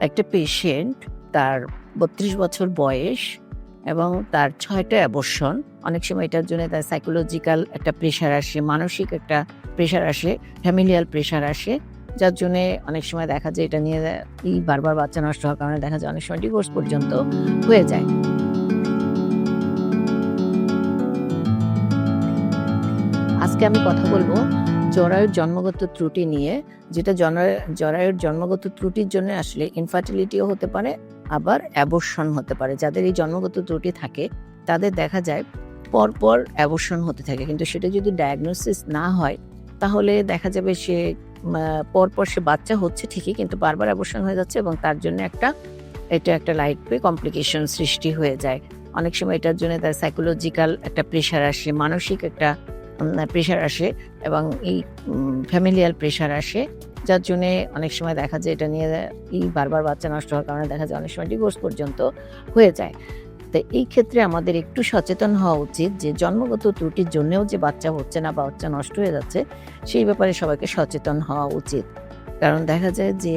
একটা পেশেন্ট তার বত্রিশ বছর বয়স এবং তার ছয়টা অ্যাবর্শন অনেক সময় এটার জন্য তার সাইকোলজিক্যাল একটা প্রেশার আসে, মানসিক একটা প্রেশার আসে ফ্যামিলিয়াল প্রেশার আসে, যার জন্য অনেক সময় দেখা যায় এটা নিয়ে এই বারবার বাচ্চা নষ্ট হওয়ার কারণে দেখা যায় অনেক সময় ডিভোর্স পর্যন্ত হয়ে যায়। আজকে আমি কথা বলব জরায়ুর জন্মগত ত্রুটি নিয়ে, যেটা জরা- জরায়ুর জন্মগত ত্রুটির জন্য আসলে ইনফার্টিলিটিও হতে পারে, আবার অ্যাবর্শন হতে পারে। যাদের এই জন্মগত ত্রুটি থাকে, তাদের দেখা যায় পরপর অ্যাবর্শন হতে থাকে। কিন্তু সেটা যদি ডায়াগনোসিস না হয়, তাহলে দেখা যাবে সে পরপর সে বাচ্চা হচ্ছে ঠিকই, কিন্তু বারবার অ্যাবর্শন হয়ে যাচ্ছে এবং তার জন্য একটা, এটা একটা লাইফ কমপ্লিকেশন সৃষ্টি হয়ে যায়। অনেক সময় এটার জন্য তার সাইকোলজিক্যাল একটা প্রেশার আসে, মানসিক একটা প্রেশার আসে এবং এই ফ্যামিলিয়াল প্রেশার আসে, যার জন্যে অনেক সময় দেখা যায় এটা নিয়ে এই বারবার বাচ্চা নষ্ট হওয়ার কারণে দেখা যায় অনেক সময় ডিভোর্স পর্যন্ত হয়ে যায়। তো এই ক্ষেত্রে আমাদের একটু সচেতন হওয়া উচিত যে জন্মগত ত্রুটির জন্যও যে বাচ্চা হচ্ছে না বা বাচ্চা নষ্ট হয়ে যাচ্ছে, সেই ব্যাপারে সবাইকে সচেতন হওয়া উচিত। কারণ দেখা যায় যে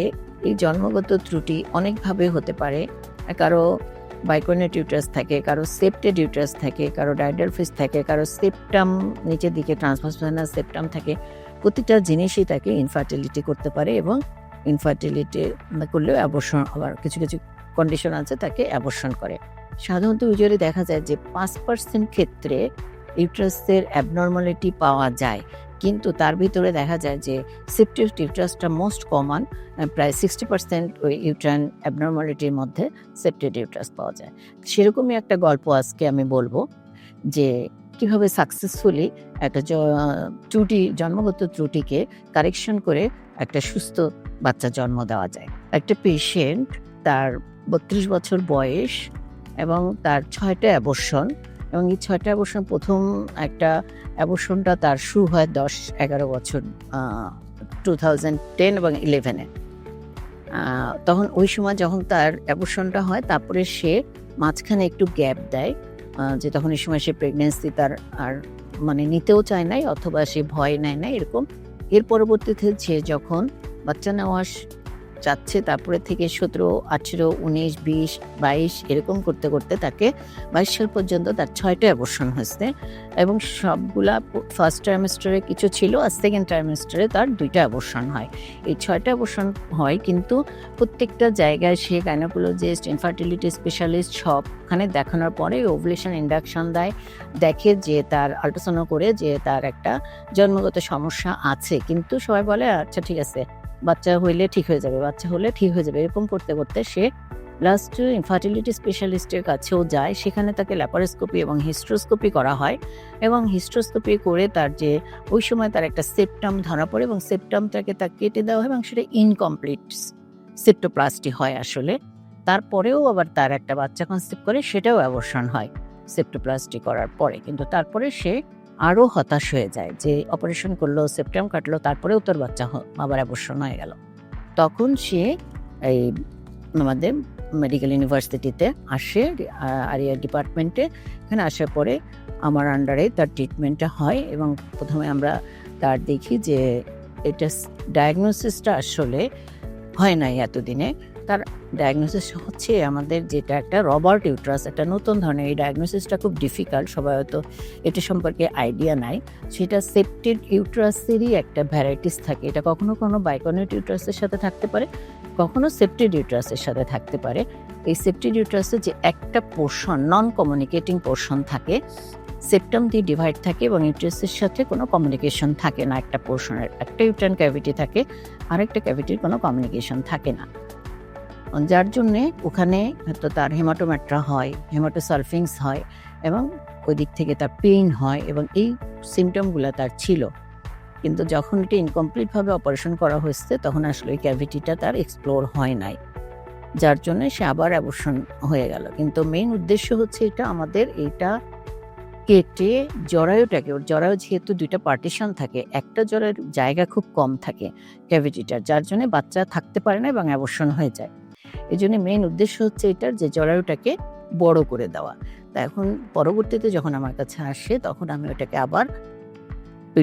এই জন্মগত ত্রুটি অনেকভাবে হতে পারে, কারও বাইকোনেট ইউটারাস থাকে, কারও সেপ্টেড ইউটারাস থাকে, কারও ডাইডালফিস থাকে, কারও সেপ্টাম নিচের দিকে ট্রান্সফাসফাইনাল সেপ্টাম থাকে। প্রতিটা জিনিসই তাকে ইনফার্টিলিটি করতে পারে এবং ইনফার্টিলিটি করলেও অ্যাবর্শন আবার কিছু কিছু কন্ডিশন আছে তাকে অ্যাবর্শন করে। সাধারণত ইউজুয়ালি দেখা যায় যে পাঁচ পার্সেন্ট ক্ষেত্রে ইউট্রাসের অ্যাবনর্মালিটি পাওয়া যায়। কিন্তু তার ভিতরে দেখা যায় যে সেপ্টিভ ইউট্রাসটা মোস্ট কমন প্রায় সিক্সটি পার্সেন্ট ওই ইউট্রান অ্যাবনর্মালিটির মধ্যে সেপ্টেড ইউট্রাস পাওয়া যায়। সেরকমই একটা গল্প আজকে আমি বলব যে কীভাবে সাকসেসফুলি একটা ত্রুটি, জন্মগত ত্রুটিকে কারেকশন করে একটা সুস্থ বাচ্চা জন্ম দেওয়া যায়। একটা পেশেন্ট তার বত্রিশ বছর বয়স এবং তার ছয়টা অ্যাবর্শন এবং এই ছয়টা অ্যাবর্শন প্রথম একটা অ্যাবর্শনটা তার শুরু হয় দশ, এগারো বছর টু থাউজেন্ড টেন এবং ইলেভেনে তখন ওই সময় যখন তার অ্যাবর্শনটা হয়, তারপরে সে মাঝখানে একটু গ্যাপ দেয় যে তখন এই সময় সে প্রেগনেন্সি তার আর মানে নিতেও চায় নাই অথবা সে ভয় নেয় না এরকম। এর পরবর্তীতে সে যখন বাচ্চা নেওয়া চাচ্ছে, তারপরে থেকে সতেরো, আঠেরো, উনিশ, বিশ, বাইশ, এরকম করতে করতে তাকে বাইশ সাল পর্যন্ত তার ছয়টা অ্যাবর্শন হয়েছে এবং সবগুলা ফার্স্ট টাইমেস্টারে কিছু ছিল আর সেকেন্ড টাইমেস্টারে তার দুইটা অ্যাবর্শন হয়। এই ছয়টা অ্যাবর্শন হয় কিন্তু প্রত্যেকটা জায়গায় সে গাইনোকোলজিস্ট ইনফার্টিলিটি স্পেশালিস্ট সবখানে দেখানোর পরে ওভুলেশন ইন্ডাকশন দেয়, দেখে যে তার আল্ট্রাসাউন্ড করে যে তার একটা জন্মগত সমস্যা আছে। কিন্তু সবাই বলে আচ্ছা ঠিক আছে বাচ্চা হইলে ঠিক হয়ে যাবে, বাচ্চা হলে ঠিক হয়ে যাবে। এরকম করতে করতে সে লাস্ট ইনফার্টিলিটি স্পেশালিস্টের কাছেও যায়। সেখানে তাকে ল্যাপারোস্কোপি এবং হিস্ট্রোস্কোপি করা হয় এবং হিস্ট্রোস্কোপি করে তার যে ওই সময় তার একটা সেপ্টাম ধরা পড়ে এবং সেপ্টামটাকে তাকে কেটে দেওয়া হয় এবং সেটা ইনকমপ্লিট সেপ্টোপ্লাস্টি হয় আসলে। তারপরেও আবার তার একটা বাচ্চা কনসেপ্ট করে, সেটাও অ্যাবর্শন হয় সেপ্টোপ্লাস্টি করার পরে। কিন্তু তারপরে সে আরও হতাশ হয়ে যায় যে অপারেশন করল, সেপ্টাম কাটলো তারপরেও তোর বাচ্চা আবার অ্যাবর্শন হয়ে গেল। তখন সে এই আমাদের মেডিকেল ইউনিভার্সিটিতে আসে আরিয়া ডিপার্টমেন্টে এখানে আসার পরে আমার আন্ডারে তার ট্রিটমেন্টটা হয় এবং প্রথমে আমরা তার দেখি যে এটা ডায়াগনোসিসটা আসলে হয় নাই এতদিনে। তার ডায়াগনোসিস হচ্ছে আমাদের যেটা একটা রবার্ট ইউট্রাস একটা নতুন ধরনের এই ডায়াগনোসিসটা খুব ডিফিকাল্ট সবাই হয়তো এটা সম্পর্কে আইডিয়া নাই। সেটা সেপ্টেড ইউট্রাসেরই একটা ভ্যারাইটিস থাকে। এটা কখনো কোনো বাইকনেট ইউট্রাসের সাথে থাকতে পারে, কখনো সেপ্টেড ইউট্রাসের সাথে থাকতে পারে। এই সেপ্টেড ইউট্রাসের যে একটা পোর্শন নন কমিউনিকেটিং পোর্শন থাকে সেপ্টাম দিয়ে ডিভাইড থাকে এবং ইউট্রাসের সাথে কোনো কমিউনিকেশন থাকে না। একটা পোর্শনের একটা ইউট্রান ক্যাভিটি থাকে, আরেকটা ক্যাভিটির কোনো কমিউনিকেশন থাকে না। যার জন্যে ওখানে হয়তো তার হেমাটোম্যাট্রা হয়, হেমাটোসালফিংস হয় এবং ওই দিক থেকে তার পেইন হয় এবং এই সিমটমগুলো তার ছিল। কিন্তু যখন এটা ইনকমপ্লিটভাবে অপারেশন করা হয়েছে, তখন আসলে ওই ক্যাভিটিটা তার এক্সপ্লোর হয় নাই। যার জন্য সে আবার অ্যাবর্শন হয়ে গেল। কিন্তু মেইন উদ্দেশ্য হচ্ছে এটা, আমাদের এটা কেটে জরায়ুটাকে, ওর জরায়ু যেহেতু দুইটা পার্টিশন থাকে, একটা জরায়ুর জায়গা খুব কম থাকে ক্যাভিটিটার, যার জন্য বাচ্চা থাকতে পারে না এবং অ্যাবর্শন হয়ে যায়। এই জন্য মেইন উদ্দেশ্য হচ্ছে এটার যে জরায়ুটাকে বড় করে দেওয়া। তা এখন পরবর্তীতে যখন আমার কাছে আসে, তখন আমি ওটাকে আবার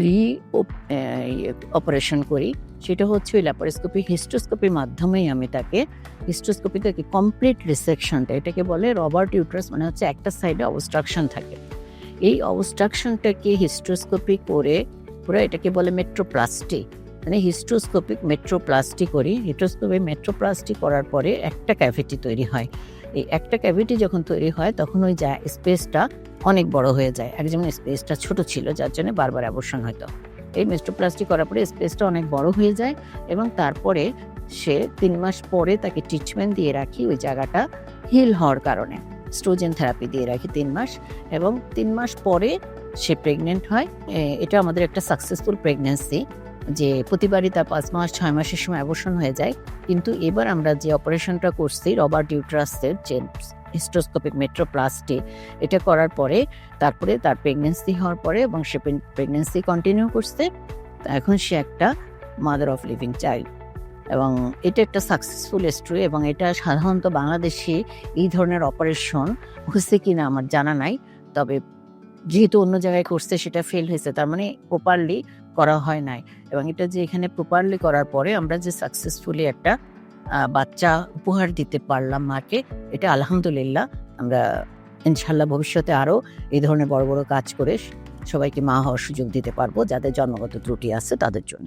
রি অপারেশন করি। সেটা হচ্ছে ওই ল্যাপারোস্কোপি হিস্টোস্কোপির মাধ্যমেই আমি তাকে হিস্টোস্কোপি থেকে কমপ্লিট রিসেকশনটা এটাকে বলে রবার্ট ইউট্রাস মানে হচ্ছে একটা সাইডে অবস্ট্রাকশন থাকে। এই অবস্ট্রাকশনটাকে হিস্টোস্কোপি করে পুরো এটাকে বলে মেট্রোপ্লাস্টি মানে হিস্ট্রোস্কোপিক মেট্রোপ্লাস্টি করি। হিস্টোস্কোপি মেট্রোপ্লাস্টি করার পরে একটা ক্যাভিটি তৈরি হয়। এই একটা ক্যাভিটি যখন তৈরি হয়, তখন ওই যা স্পেসটা অনেক বড় হয়ে যায়। এক যেমন স্পেসটা ছোট ছিল, যার জন্য বারবার অ্যাবর্শন হতো এই মেট্রোপ্লাস্টি করার পরে স্পেসটা অনেক বড় হয়ে যায় এবং তারপরে সে তিন মাস পরে তাকে ট্রিটমেন্ট দিয়ে রাখি ওই জায়গাটা হিল হওয়ার কারণে। স্ট্রোজেন থেরাপি দিয়ে রাখি তিন মাস এবং তিন মাস পরে সে প্রেগনেন্ট হয়। এটা আমাদের একটা সাকসেসফুল প্রেগনেন্সি যে প্রতিবারই তার পাঁচ মাস, ছয় মাসের সময় অ্যাবর্শন হয়ে যায়। কিন্তু এবার আমরা যে অপারেশনটা করছি, রবার্ট ইউট্রাসের যে হিস্টোস্কোপিক মেট্রোপ্লাস্টি, এটা করার পরে, তারপরে তার প্রেগনেন্সি হওয়ার পরে এবং সে প্রেগনেন্সি কন্টিনিউ করছে এখন সে একটা মাদার অফ লিভিং চাইল্ড এবং এটা একটা সাকসেসফুল স্টোরি এবং এটা সাধারণত বাংলাদেশে এই ধরনের অপারেশন হচ্ছে কিনা আমার জানা নাই। তবে যেহেতু অন্য জায়গায় করছে, সেটা ফেল হয়েছে। তার মানে প্রপারলি করা হয় নাই। এবং এটা যে এখানে প্রপারলি করার পরে আমরা যে সাকসেসফুলি একটা বাচ্চা উপহার দিতে পারলাম মাকে, এটা আলহামদুলিল্লাহ আমরা ইনশাল্লাহ ভবিষ্যতে আরও এই ধরনের বড় বড় কাজ করে সবাইকে মা হওয়ার সুযোগ দিতে পারব যাদের জন্মগত ত্রুটি আছে তাদের জন্য।